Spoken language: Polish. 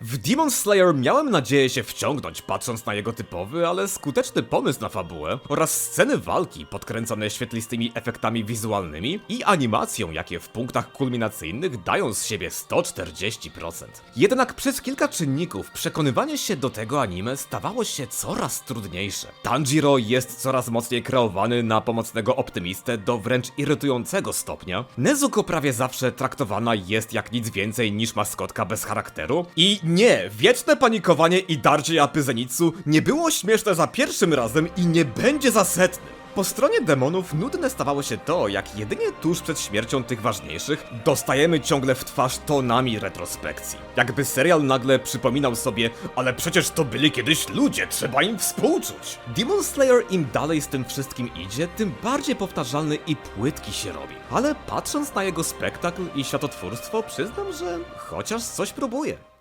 W Demon Slayer miałem nadzieję się wciągnąć, patrząc na jego typowy, ale skuteczny pomysł na fabułę oraz sceny walki podkręcone świetlistymi efektami wizualnymi i animacją, jakie w punktach kulminacyjnych dają z siebie 140%. Jednak przez kilka czynników przekonywanie się do tego anime stawało się coraz trudniejsze. Tanjiro jest coraz mocniej kreowany na pomocnego optymistę do wręcz irytującego stopnia. Nezuko prawie zawsze traktowana jest jak nic więcej niż maskotka bez charakteru. I nie, wieczne panikowanie i darcie Japy Zenitsu nie było śmieszne za pierwszym razem i nie będzie za setnym. Po stronie demonów nudne stawało się to, jak jedynie tuż przed śmiercią tych ważniejszych dostajemy ciągle w twarz tonami retrospekcji. Jakby serial nagle przypominał sobie, ale przecież to byli kiedyś ludzie, trzeba im współczuć. Demon Slayer im dalej z tym wszystkim idzie, tym bardziej powtarzalny i płytki się robi. Ale patrząc na jego spektakl i światotwórstwo, przyznam, że chociaż coś próbuje.